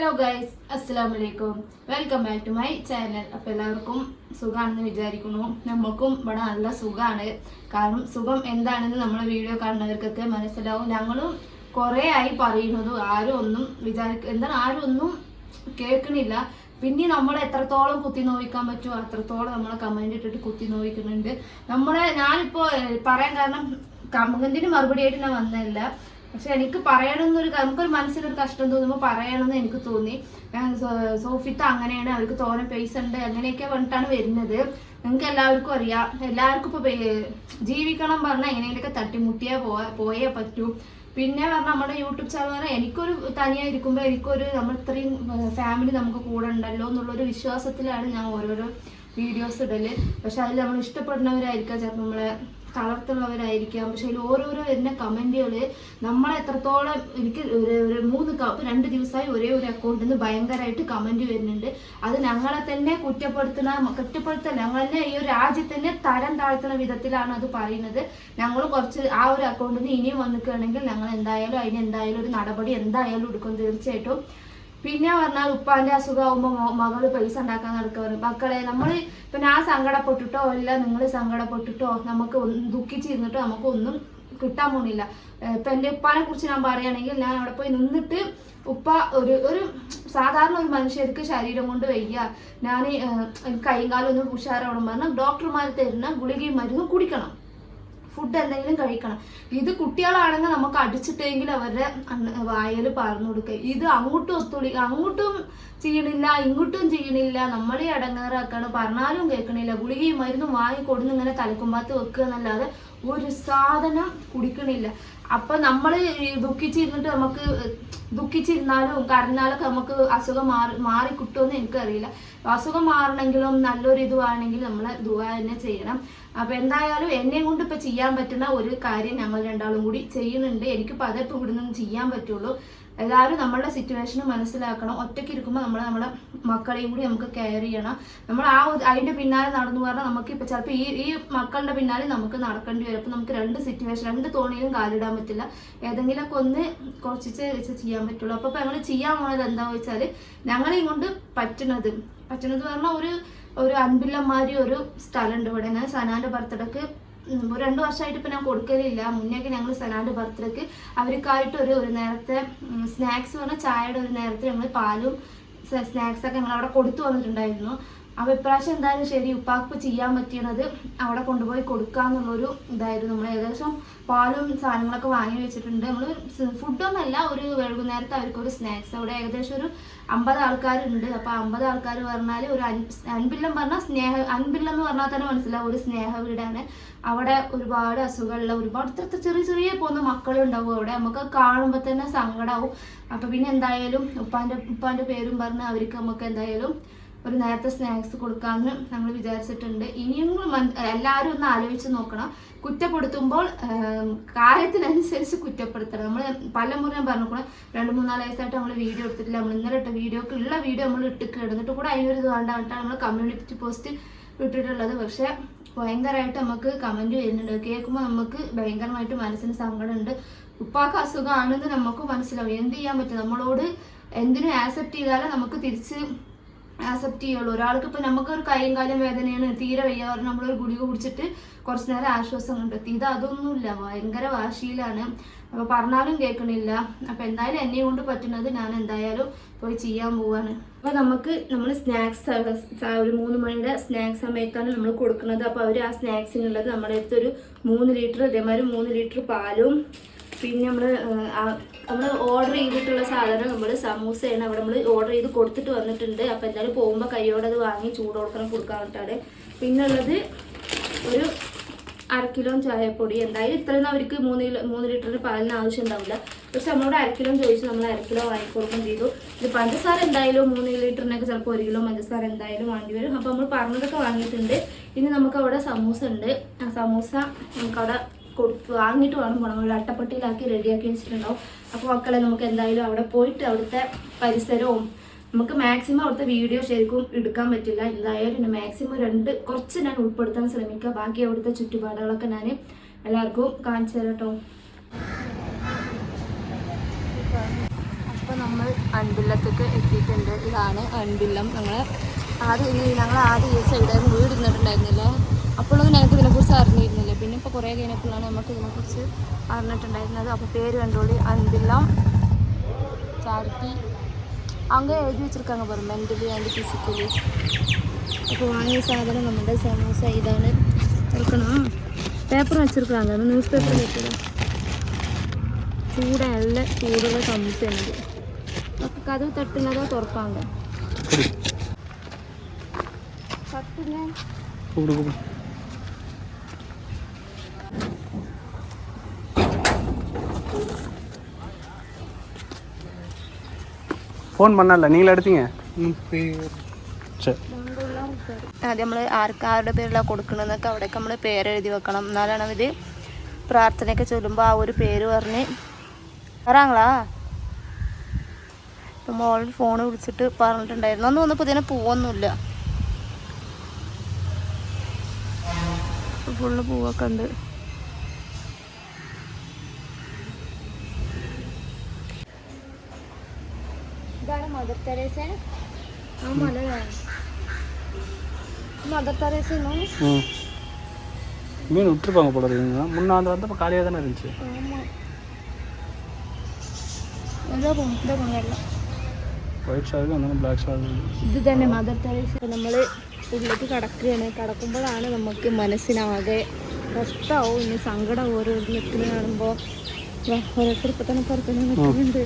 Hello guys അസ്സാം വലൈക്കും welcome back to my channel അപ്പോൾ എല്ലാവർക്കും സുഖമാണെന്ന് വിചാരിക്കുന്നു. നമുക്കും ഇവിടെ നല്ല സുഖമാണ് കാരണം സുഖം എന്താണെന്ന് നമ്മൾ വീഡിയോ കാണുന്നവർക്കൊക്കെ മനസ്സിലാവും. ഞങ്ങളും കുറേ ആയി പറയുന്നത് ആരും ഒന്നും വിചാരിക്ക എന്താണ് ആരും ഒന്നും കേൾക്കണില്ല. പിന്നെ നമ്മൾ എത്രത്തോളം കുത്തി നോവിക്കാൻ പറ്റുമോ അത്രത്തോളം നമ്മളെ കമന്റ് ഇട്ടിട്ട് കുത്തി നോവിക്കുന്നുണ്ട്. നമ്മളെ ഞാനിപ്പോ ഏഹ്, പറയാൻ കാരണം കമന്റിന് മറുപടി ആയിട്ട് ഞാൻ വന്നതല്ല. പക്ഷെ എനിക്ക് പറയണമെന്നൊരു നമുക്കൊരു മനസ്സിലൊരു കഷ്ടം തോന്നുമ്പോൾ പറയണമെന്ന് എനിക്ക് തോന്നി. സോഫിത്ത് അങ്ങനെയാണ് അവർക്ക് തോനെ പൈസ ഉണ്ട് അങ്ങനെയൊക്കെ പറഞ്ഞിട്ടാണ് വരുന്നത്. നിങ്ങൾക്ക് എല്ലാവർക്കും അറിയാം. എല്ലാവർക്കും ഇപ്പൊ ജീവിക്കണം പറഞ്ഞാൽ എങ്ങനെയൊക്കെ തട്ടിമുട്ടിയാ പോയാ പോയേ പറ്റൂ. പിന്നെ പറഞ്ഞാൽ നമ്മുടെ യൂട്യൂബ് ചാനൽ പറഞ്ഞാൽ എനിക്കൊരു തനിയായി ഇരിക്കുമ്പോൾ എനിക്കൊരു നമ്മൾ ഇത്രയും ഫാമിലി നമുക്ക് കൂടെ ഉണ്ടല്ലോ എന്നുള്ളൊരു വിശ്വാസത്തിലാണ് ഞാൻ ഓരോരോ വീഡിയോസ് ഇടൽ. പക്ഷെ അതിൽ നമ്മൾ ഇഷ്ടപ്പെടുന്നവരായിരിക്കാം ചിലപ്പോൾ നമ്മളെ തളർത്തുള്ളവരായിരിക്കാം. പക്ഷെ അതിൽ ഓരോരോ വരുന്ന കമന്റുകൾ നമ്മളെ എത്രത്തോളം എനിക്ക് ഒരു ഒരു മൂന്ന് കപ്പ് രണ്ട് ദിവസമായി ഒരേ ഒരു അക്കൗണ്ടിൽ നിന്ന് ഭയങ്കരമായിട്ട് കമന്റ് വരുന്നുണ്ട്. അത് ഞങ്ങളെ തന്നെ കുറ്റപ്പെടുത്തുന്ന കുറ്റപ്പെടുത്തല്ല ഞങ്ങൾ തന്നെ ഈ ഒരു രാജ്യത്തിനെ തരം താഴ്ത്തുന്ന വിധത്തിലാണ് അത് പറയുന്നത്. ഞങ്ങൾ കുറച്ച് ആ ഒരു അക്കൗണ്ടിൽ നിന്ന് ഇനിയും വന്നിക്കുകയാണെങ്കിൽ ഞങ്ങൾ എന്തായാലും അതിന് എന്തായാലും ഒരു നടപടി എന്തായാലും എടുക്കും തീർച്ചയായിട്ടും. പിന്നെ പറഞ്ഞാൽ ഉപ്പാന്റെ അസുഖമാകുമ്പോൾ മകൾ പൈസ ഉണ്ടാക്കാൻ നടക്കുക മക്കളെ നമ്മൾ പിന്നെ ആ സങ്കടപ്പെട്ടിട്ടോ ഇല്ല നിങ്ങൾ സങ്കടപ്പെട്ടിട്ടോ നമുക്ക് ദുഃഖിച്ചിരുന്നിട്ടോ നമുക്ക് ഒന്നും കിട്ടാൻ പോണില്ല. ഇപ്പൊ എന്റെ ഉപ്പാനെ കുറിച്ച് ഞാൻ പറയുകയാണെങ്കിൽ ഞാൻ അവിടെ പോയി നിന്നിട്ട് ഉപ്പ ഒരു ഒരു സാധാരണ ഒരു മനുഷ്യർക്ക് ശരീരം കൊണ്ട് വയ്യ. ഞാൻ കൈകാലൊന്നും ഉഷാറാവണം പറഞ്ഞാൽ ഡോക്ടർമാർ തരുന്ന ഗുളികയും മരുന്നും കുടിക്കണം. ഫുഡ് എന്തെങ്കിലും കഴിക്കണം. ഇത് കുട്ടികളാണെങ്കിൽ നമുക്ക് അടിച്ചിട്ടെങ്കിൽ അവരുടെ വായൽ പറഞ്ഞു കൊടുക്കുക. ഇത് അങ്ങോട്ടും ഒത്തുളി അങ്ങോട്ടും ചെയ്യണില്ല ഇങ്ങോട്ടും ചെയ്യണില്ല നമ്മളെ അടങ്ങാറാക്കാണ് പറഞ്ഞാലും കേൾക്കണില്ല ഗുളികയും മരുന്നും വാങ്ങി കൊടുന്ന് ഇങ്ങനെ തലക്കുമ്പാത്ത് വെക്കുക എന്നല്ലാതെ ഒരു സാധനം കുടിക്കണില്ല. അപ്പൊ നമ്മൾ ദുഃഖിച്ചിരുന്നിട്ട് നമുക്ക് ദുഃഖിച്ചിരുന്നാലും കരഞ്ഞാലൊക്കെ നമുക്ക് അസുഖം മാറി മാറി കിട്ടുമെന്ന് എനിക്കറിയില്ല. അസുഖം മാറണമെങ്കിലും നല്ലൊരു ഇതുവാണെങ്കിൽ നമ്മൾ ദുവാ തന്നെ ചെയ്യണം. അപ്പൊ എന്തായാലും എന്നെ കൊണ്ട് ഇപ്പൊ ചെയ്യാൻ പറ്റുന്ന ഒരു കാര്യം ഞങ്ങൾ രണ്ടാളും കൂടി ചെയ്യുന്നുണ്ട്. എനിക്ക് അതേ ഇപ്പൊ ഇവിടെ നിന്ന് ചെയ്യാൻ പറ്റുള്ളൂ. എല്ലാവരും നമ്മളുടെ സിറ്റുവേഷൻ മനസ്സിലാക്കണം. ഒറ്റയ്ക്ക് ഇരിക്കുമ്പോൾ നമ്മൾ നമ്മുടെ മക്കളെയും കൂടി നമുക്ക് കെയർ ചെയ്യണം. നമ്മൾ ആ അതിന്റെ പിന്നാലെ നടന്നു പറഞ്ഞാൽ നമുക്ക് ഇപ്പൊ ചിലപ്പോൾ ഈ ഈ മക്കളുടെ പിന്നാലെ നമുക്ക് നടക്കേണ്ടി വരും. അപ്പൊ നമുക്ക് രണ്ട് സിറ്റുവേഷൻ രണ്ട് തോണിയിലും കാലിടാൻ പറ്റില്ല. ഏതെങ്കിലുമൊക്കെ ഒന്ന് കുറച്ചിച്ച് വെച്ച് ചെയ്യാൻ പറ്റുള്ളൂ. അപ്പോൾ ഞങ്ങൾ ചെയ്യാൻ പോണത് എന്താണെന്ന് വെച്ചാൽ ഞങ്ങളെയും കൊണ്ട് പറ്റണത്. പറ്റണത് പറഞ്ഞാൽ ഒരു ഒരു അൻപില്ലന്മാരി ഒരു സ്ഥലമുണ്ട് ഇവിടെ. ഞാൻ സനാന്റെ ബർത്ത്ഡേക്ക് രണ്ട് വർഷമായിട്ട് ഇപ്പൊ ഞാൻ കൊടുക്കലില്ല. മുന്നേക്ക് ഞങ്ങൾ സനാന്റെ ബർത്ത്ഡേക്ക് അവർക്കായിട്ട് ഒരു ഒരു നേരത്തെ സ്നാക്സ് പറഞ്ഞാൽ ചായയുടെ ഒരു നേരത്തെ ഞങ്ങൾ പാലും സ്നാക്സൊക്കെ ഞങ്ങൾ അവിടെ കൊടുത്തു വന്നിട്ടുണ്ടായിരുന്നു. അപ്പൊ ഇപ്രാവശ്യം എന്തായാലും ശരി ഉപ്പാക്ക് ചെയ്യാൻ പറ്റുന്നത് അവിടെ കൊണ്ടുപോയി കൊടുക്കാന്നുള്ളൊരു ഇതായിരുന്നു നമ്മൾ ഏകദേശം പാലും സാധനങ്ങളൊക്കെ വാങ്ങി വെച്ചിട്ടുണ്ട്. നമ്മൾ ഫുഡൊന്നല്ല ഒരു വൈകുന്നേരത്തെ അവർക്ക് ഒരു സ്നാക്സ്. അവിടെ ഏകദേശം ഒരു അമ്പത് ആൾക്കാരുണ്ട്. അപ്പൊ അമ്പത് ആൾക്കാർ പറഞ്ഞാൽ ഒരു അൻ- അൻപില്ലം പറഞ്ഞാൽ സ്നേഹ അൻപില്ലം എന്ന് പറഞ്ഞാൽ തന്നെ മനസ്സിലാവും. ഒരു സ്നേഹ വീടാണ്. അവിടെ ഒരുപാട് അസുഖമുള്ള ഒരുപാട് ഇത്ര ചെറിയ ചെറിയ പോകുന്ന മക്കളുണ്ടാവും അവിടെ. നമുക്ക് കാണുമ്പോൾ തന്നെ സങ്കടമാവും അപ്പൊ പിന്നെ എന്തായാലും ഉപ്പാന്റെ ഉപ്പാന്റെ പേരും പറഞ്ഞ് അവർക്ക് നമുക്ക് എന്തായാലും ഒരു നേരത്തെ സ്നാക്സ് കൊടുക്കാമെന്ന് ഞങ്ങൾ വിചാരിച്ചിട്ടുണ്ട്. ഇനിയും എല്ലാവരും ഒന്ന് ആലോചിച്ച് നോക്കണം. കുറ്റപ്പെടുത്തുമ്പോൾ കാര്യത്തിനനുസരിച്ച് കുറ്റപ്പെടുത്തണം. നമ്മൾ പല മുറി ഞാൻ രണ്ട് മൂന്നാൽ വയസ്സായിട്ട് നമ്മൾ വീഡിയോ എടുത്തിട്ടില്ല. നമ്മൾ ഇന്നലെ ഇട്ട വീഡിയോക്ക് ഉള്ള വീഡിയോ നമ്മൾ ഇട്ട് കിടന്നിട്ട് കൂടെ അതിനൊരു ഇത് വേണ്ടായിട്ടാണ് നമ്മൾ കമ്മ്യൂണിറ്റി പോസ്റ്റ് ഇട്ടിട്ടുള്ളത്. പക്ഷേ ഭയങ്കരമായിട്ട് നമുക്ക് കമന്റ് വരുന്നുണ്ട്. കേൾക്കുമ്പോൾ നമുക്ക് ഭയങ്കരമായിട്ട് മനസ്സിന് സങ്കടമുണ്ട്. ഉപ്പാക്ക് അസുഖമാണെന്ന് നമുക്ക് മനസ്സിലാവും. എന്ത് ചെയ്യാൻ പറ്റും? നമ്മളോട് എന്തിനും ആക്സെപ്റ്റ് ചെയ്താലേ നമുക്ക് തിരിച്ച് ആക്സെപ്റ്റ് ചെയ്യുള്ളൂ. ഒരാൾക്ക് ഇപ്പൊ നമുക്കൊരു കൈയും കാലും വേദനയാണ് തീരെ വയ്യ പറഞ്ഞാൽ നമ്മളൊരു ഗുളിക കുടിച്ചിട്ട് കുറച്ച് നേരം ആശ്വാസം കണ്ടെത്തി ഇത് അതൊന്നുമില്ല. ഭയങ്കര വാശിയിലാണ്. അപ്പൊ പറഞ്ഞാലും കേൾക്കണില്ല. അപ്പൊ എന്തായാലും എന്നെ കൊണ്ട് പറ്റുന്നത് ഞാൻ എന്തായാലും പോയി ചെയ്യാൻ പോവാണ്. അപ്പൊ നമുക്ക് നമ്മൾ സ്നാക്സ് ഒരു മൂന്ന് മണിയുടെ സ്നാക്സ് സമയത്താണ് നമ്മൾ കൊടുക്കുന്നത്. അപ്പൊ അവർ ആ സ്നാക്സിനുള്ളത് നമ്മുടെ അടുത്തൊരു മൂന്ന് ലിറ്റർ ഇതേമാതിരി മൂന്ന് ലിറ്റർ പാലും പിന്നെ നമ്മൾ നമ്മൾ ഓർഡർ ചെയ്തിട്ടുള്ള സാധനം നമ്മൾ സമൂസയാണ് അവിടെ നമ്മൾ ഓർഡർ ചെയ്ത് കൊടുത്തിട്ട് വന്നിട്ടുണ്ട്. അപ്പോൾ എന്തായാലും പോകുമ്പോൾ കൈയോടെ അത് വാങ്ങി ചൂട് കൊടുക്കണം കൊടുക്കാൻ വേണ്ടിയിട്ടാണ് പിന്നെ ഉള്ളത് ഒരു അര കിലോ ചായപ്പൊടി. എന്തായാലും ഇത്രയും അവർക്ക് മൂന്ന് കിലോ മൂന്ന് ലിറ്ററിന് പാലിന് ആവശ്യം ഉണ്ടാവില്ല. പക്ഷെ നമ്മളോട് അര കിലോ ചോദിച്ചു നമ്മൾ അര കിലോ വാങ്ങിക്കൊടുക്കുകയും ചെയ്തു. ഇത് പഞ്ചസാര എന്തായാലും മൂന്ന് ലിറ്ററിനൊക്കെ ചിലപ്പോൾ ഒരു കിലോ പഞ്ചസാര എന്തായാലും വാങ്ങി വരും. അപ്പോൾ നമ്മൾ പറഞ്ഞതൊക്കെ വാങ്ങിയിട്ടുണ്ട്. ഇനി നമുക്ക് അവിടെ സമൂസ ഉണ്ട്. ആ സമൂസ നമുക്കവിടെ കൊടുത്ത് വാങ്ങിയിട്ട് വേണം പോകണം നമ്മൾ അട്ടപ്പെട്ടിയിലാക്കി റെഡിയാക്കി വെച്ചിട്ടുണ്ടാവും. അപ്പോൾ മക്കളെ നമുക്ക് എന്തായാലും അവിടെ പോയിട്ട് അവിടുത്തെ പരിസരവും നമുക്ക് മാക്സിമം അവിടുത്തെ വീഡിയോ ശരിക്കും എടുക്കാൻ പറ്റില്ല. എന്തായാലും മാക്സിമം രണ്ട് കുറച്ച് ഞാൻ ഉൾപ്പെടുത്താൻ ശ്രമിക്കുക ബാക്കി അവിടുത്തെ ചുറ്റുപാടുകളൊക്കെ ഞാൻ എല്ലാവർക്കും കാണിച്ചു തരാം കേട്ടോ. നമ്മൾ അൻപില്ലത്തേക്ക് എത്തിയിട്ടുണ്ട്. ഇതാണ് അൻപില്ലം. ഞങ്ങൾ ആദ്യം ഞങ്ങൾ ആദ്യം ഈ സൈഡായിരുന്നു വീട് ഇരുന്നിട്ടുണ്ടായിരുന്നില്ല അപ്പോഴൊന്നും ഞങ്ങൾക്ക് ഇതിനെക്കുറിച്ച് അറിഞ്ഞിരുന്നില്ല. പിന്നെ ഇപ്പോൾ കുറേ കഴിഞ്ഞപ്പോഴാണ് നമുക്ക് ഇതിനെക്കുറിച്ച് അറിഞ്ഞിട്ടുണ്ടായിരുന്നത്. അപ്പോൾ പേര് കണ്ടോളി. അൻപില്ല. ചാർത്തി അങ്ങ് എഴുതി വെച്ചിരിക്കാങ്ങ് പറഞ്ഞു മെന്റലി ആൻഡ് ഫിസിക്കലി അപ്പോൾ വാങ്ങിയ സാധനം നമ്മുടെ സമൂസ ഇതാണ്. എടുക്കണം. പേപ്പർ വെച്ചിരിക്കാങ്ക ന്യൂസ് പേപ്പർ വെച്ചില്ല ചൂട് നല്ല ചൂടുള്ള സമൂസയുണ്ട് നമുക്ക് കഥ തട്ടുന്നതോ തുറപ്പാങ്ക തട്ടുന്ന கூப்பிடு கூப்பிடு ஃபோன் பண்ணல நீங்களே எடுத்தீங்க சரி ആദ്യം നമ്മൾ ആർക്ക് ആരുടെ പേരിലാണ് കൊടുക്കണമെന്നൊക്കെ അവിടെയൊക്കെ നമ്മൾ പേരെഴുതി വെക്കണം എന്നാലാണ് അവർ പ്രാർത്ഥനയൊക്കെ ചൊല്ലുമ്പോൾ ആ ഒരു പേര് പറഞ്ഞ് വരാങ്ങളാ ഇപ്പം മോൾ ഫോൺ വിളിച്ചിട്ട് പറഞ്ഞിട്ടുണ്ടായിരുന്നു അന്ന് വന്നപ്പോൾ ഇതിനെ പൂവൊന്നുമില്ല ഫുള്ള് പൂവൊക്കെ ഉണ്ട് ഇതാണ് മദർ തെരേസ ആ മലയാണ് மதர் தெரேசனும் ம் மீன் விட்டுருப்பாங்க போல இருக்குங்க முன்னாந்து வந்தப்போ காலியாக தானே இருந்துச்சு ஆமாம் ഇതാ പോകും ഇതാ പോകും വെള്ളം ஒயிட் ஷார்க்கு அந்த பிளாக் ஷார்க்கு ഇത് തന്നെ മദർ തെരേസ നമ്മൾ ഉള്ളിലേക്ക് കടക്കുകയാണ് കടക്കുമ്പോഴാണ് നമുക്ക് മനസ്സിനാകെ കഷ്ടമാവും ഇനി സങ്കടം ഓരോ നിൽക്കുന്ന കാണുമ്പോൾ ഓരോരുത്തർ ഇപ്പം തന്നെ പുറത്തു നിൽക്കുന്നുണ്ട്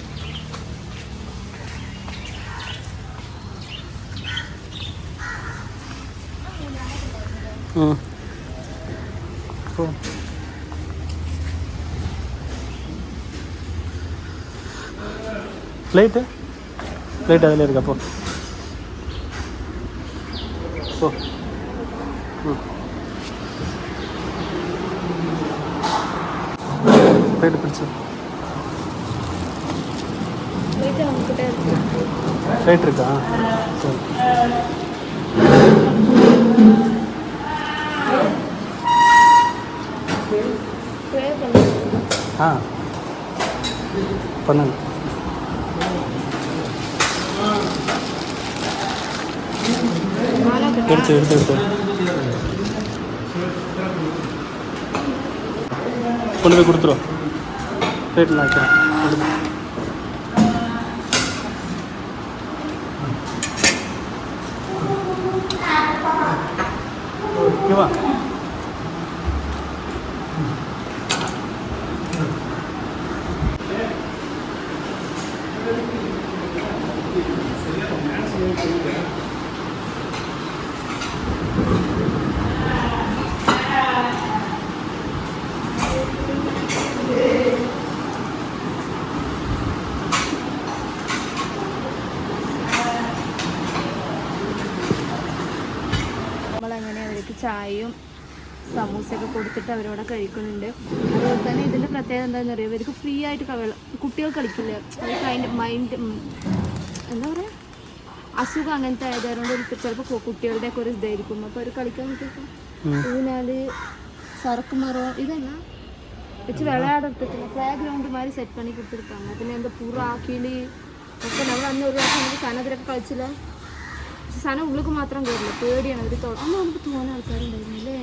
லைட்டு லைட் அதில் இருக்கா போ. போ லைட்டு பிடிச்சு. லைட் இருக்கா? சரி. ஆ. பண்ணுங்க. எடுத்து எடுத்து எடுத்து. கொண்டு போய் கொடுத்துரும் ரேட்டில் நான் ஓகேவா ചായയും സമൂസയൊക്കെ കൊടുത്തിട്ട് അവരവിടെ കഴിക്കുന്നുണ്ട്. അതുപോലെ തന്നെ ഇതിന്റെ പ്രത്യേകത എന്താണെന്ന് അറിയാം? ഇവർക്ക് ഫ്രീ ആയിട്ട് കുട്ടികൾ കളിക്കില്ല? അവർക്ക് അതിന്റെ മൈൻഡ് എന്താ പറയുക അസുഖം അങ്ങനത്തെ ആയതുകൊണ്ട് ഒരു ചിലപ്പോൾ കുട്ടികളുടെ ഒക്കെ ഒരു ഇതായിരിക്കും. അപ്പോൾ അവർ കളിക്കാൻ പറ്റും ഊനാല് സറക്കുമറോ ഇതല്ല വെച്ച് വിളയാടെടുത്തിട്ടില്ല പ്ലേ ഗ്രൗണ്ട് മാതിരി സെറ്റ് പണി കൊടുത്തിട്ടാണ് പിന്നെ എന്താ പുറ ആക്കിയിൽ ഒക്കെ. നമ്മൾ അന്ന് ഒരു പ്രാവശ്യം നമുക്ക് സനത്തിലൊക്കെ കളിച്ചില്ല? സന ഉള്ളിക്ക് മാത്രം കയറില്ല പേടിയാണ് അവർ അന്ന് നമുക്ക് തോന്നുന്ന ആൾക്കാരുണ്ടായിരുന്നു അല്ലേ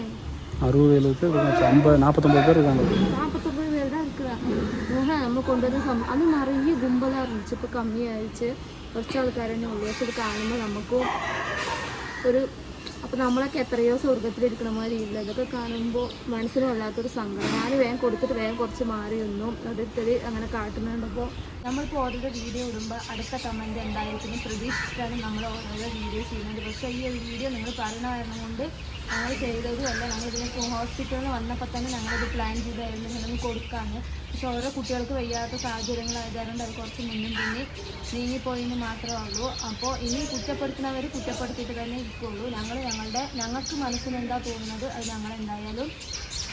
அறுபது ஏழு பேர் இருக்காங்க ஐம்பது நாற்பத்தொம்பது பேர் இருக்காங்க നാൽപ്പത്തൊമ്പത് പേരുടെ ഇരിക്കുക നമ്മൾ കൊണ്ടുവന്ന സം അന്ന് നിറയെ ഗുമ്പലായിരുന്നു ഇപ്പോൾ കമ്മിയായിച്ച് കുറച്ച് ആൾക്കാർ തന്നെ ഉള്ളു പക്ഷെ ഇത് കാണുമ്പോൾ നമുക്കും ഒരു അപ്പോൾ നമ്മളൊക്കെ എത്രയോ സ്വർഗത്തിലിരിക്കണ മാതിരി ഇല്ല ഇതൊക്കെ കാണുമ്പോൾ മനസ്സിന് വല്ലാത്തൊരു സങ്കടം ഞാൻ വേഗം കൊടുത്തിട്ട് വേഗം കുറച്ച് മാറി നിന്നും ഓരോരുത്തർ അങ്ങനെ കാട്ടുന്നുണ്ടപ്പോൾ നമ്മളിപ്പോൾ ഓരോരോ വീഡിയോ ഇടുമ്പോൾ അടുത്ത കമന്റ് എന്തായിരിക്കും പ്രതീക്ഷിച്ചിട്ടാണ് നമ്മൾ ഓരോരോ വീഡിയോ ചെയ്യുന്നത്. പക്ഷേ ഈ ഒരു വീഡിയോ നിങ്ങൾ പറയുന്ന കാരണം കൊണ്ട് ഞങ്ങൾ ചെയ്തതുമല്ല ഞങ്ങൾ ഇതിന് ഹോസ്പിറ്റലിൽ വന്നപ്പോൾ തന്നെ ഞങ്ങളിത് പ്ലാൻ ചെയ്തായിരുന്നു. ഇങ്ങനെ കൊടുക്കാന്ന്. പക്ഷെ ഓരോ കുട്ടികൾക്ക് വയ്യാത്ത സാഹചര്യങ്ങളായതുകൊണ്ട് അത് കുറച്ച് മുന്നും പിന്നെ നീങ്ങിപ്പോയിന്ന് മാത്രമേ ഉള്ളൂ. അപ്പോൾ ഇനി കുറ്റപ്പെടുത്തുന്നവർ കുറ്റപ്പെടുത്തിയിട്ട് തന്നെ ഇരിക്കുള്ളൂ. ഞങ്ങൾ ഞങ്ങളുടെ ഞങ്ങൾക്ക് മനസ്സിനെന്താ തോന്നുന്നത്? അത് ഞങ്ങൾ എന്തായാലും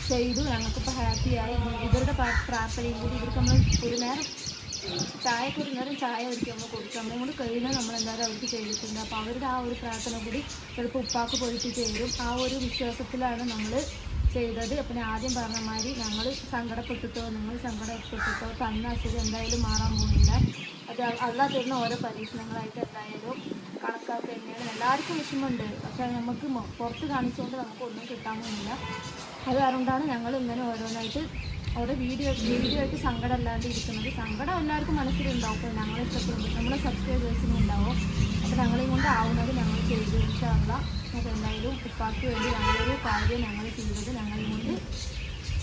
ചെയ്തു. ഞങ്ങൾക്കിപ്പോൾ ഹാപ്പിയായി ഇവരുടെ പ്രാ- പ്രാർത്ഥനയും കൂടി ഇവർക്ക് നമ്മൾ ഒരു നേരം ചായക്ക് ഒരു നേരം ചായ നമ്മൾ കൊടുക്കും അമ്മയും കൂടി കഴിയുന്നത് നമ്മൾ എന്തായാലും അവർക്ക് ചെയ്തിട്ടുണ്ട്. അപ്പോൾ അവരുടെ ആ ഒരു പ്രാർത്ഥന കൂടി ചിലപ്പോൾ ഉപ്പാക്ക് പോയിട്ട് ചേരും. ആ ഒരു വിശ്വാസത്തിലാണ് നമ്മൾ ചെയ്തത്. അപ്പം ഞാൻ ആദ്യം പറഞ്ഞ മാതിരി ഞങ്ങൾ സങ്കടപ്പെട്ടിട്ടോ നിങ്ങൾ സങ്കടപ്പെട്ടിട്ടോ തന്ന അസുഖം എന്തായാലും മാറാൻ പോകുന്നില്ല. അത് അല്ലാ തരുന്ന ഓരോ പരീക്ഷണങ്ങളായിട്ട് എന്തായാലും കണക്കാക്കുക തന്നെയാണ്. എല്ലാവർക്കും വിഷമമുണ്ട്. പക്ഷെ നമുക്ക് പുറത്ത് കാണിച്ചുകൊണ്ട് നമുക്കൊന്നും കിട്ടാൻ പോകുന്നില്ല. അത് കാരണമാണ് ഞങ്ങൾ ഇങ്ങനെ ഓരോന്നായിട്ട് ഓരോ വീഡിയോ വീഡിയോ ആയിട്ട് സങ്കടം അല്ലാണ്ട് ഇരിക്കുന്നത്. സങ്കടം എല്ലാവർക്കും മനസ്സിലുണ്ടാവും. അപ്പോൾ ഞങ്ങൾ ഇഷ്ടപ്പെടുന്നു നമ്മളെ സബ്സ്ക്രൈബേഴ്സിനും ഉണ്ടാവും. അപ്പോൾ ഞങ്ങളെയും കൊണ്ട് ആവുന്നത് ഞങ്ങൾ ചെയ്തു വെച്ചാൽ അപ്പോൾ എന്തായാലും ഉപ്പാക്ക് വേണ്ടി ഞങ്ങളൊരു കാര്യം ഞങ്ങൾ ചെയ്തത് ഞങ്ങളെയും കൊണ്ട്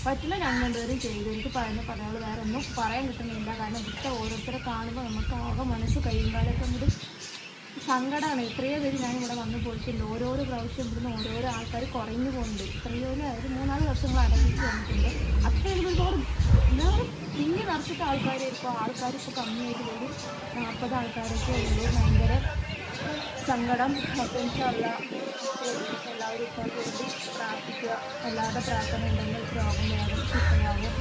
പറ്റുന്ന ഞങ്ങൾ രണ്ടുപേരും ചെയ്തു. എനിക്ക് പറയുന്ന പദങ്ങൾ വേറെ ഒന്നും പറയാൻ കിട്ടുന്നില്ല. കാരണം ഇവിടുത്തെ ഓരോരുത്തരെ കാണുമ്പോൾ നമുക്ക് ആകെ മനസ്സ് കഴിയുമ്പോഴൊക്കെ അങ്ങോട്ട് സങ്കടമാണ് എത്രയോ പേര് ഞാൻ ഇവിടെ വന്നു പോയിട്ടുണ്ട്. ഓരോരോ പ്രാവശ്യം ഇവിടുന്ന് ഓരോരോ ആൾക്കാർ കുറഞ്ഞു പോകുന്നുണ്ട്. ഇത്രയോ ഒരു മൂന്നാൽ വർഷങ്ങൾ അടങ്ങിച്ച് വന്നിട്ടുണ്ട്. അത്രയും ഒരുപാട് തിങ്ങി നിറച്ചിട്ട് ഇപ്പോൾ ആൾക്കാർ ഇപ്പോൾ കമ്മിയായിട്ട് വരും. നാൽപ്പത് ആൾക്കാരൊക്കെ ഉള്ളൂ. ഭയങ്കര സങ്കടം. ഇൻഷാല്ല എല്ലാവരും ഇപ്പോൾ വേണ്ടി പ്രാർത്ഥിക്കുക. എല്ലാവരുടെ പ്രാർത്ഥന ഉണ്ടെങ്കിൽ രോഗം വേഗം ശുദ്ധമാകും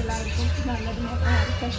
എല്ലാവർക്കും നല്ലത് മാത്രമായിരിക്കും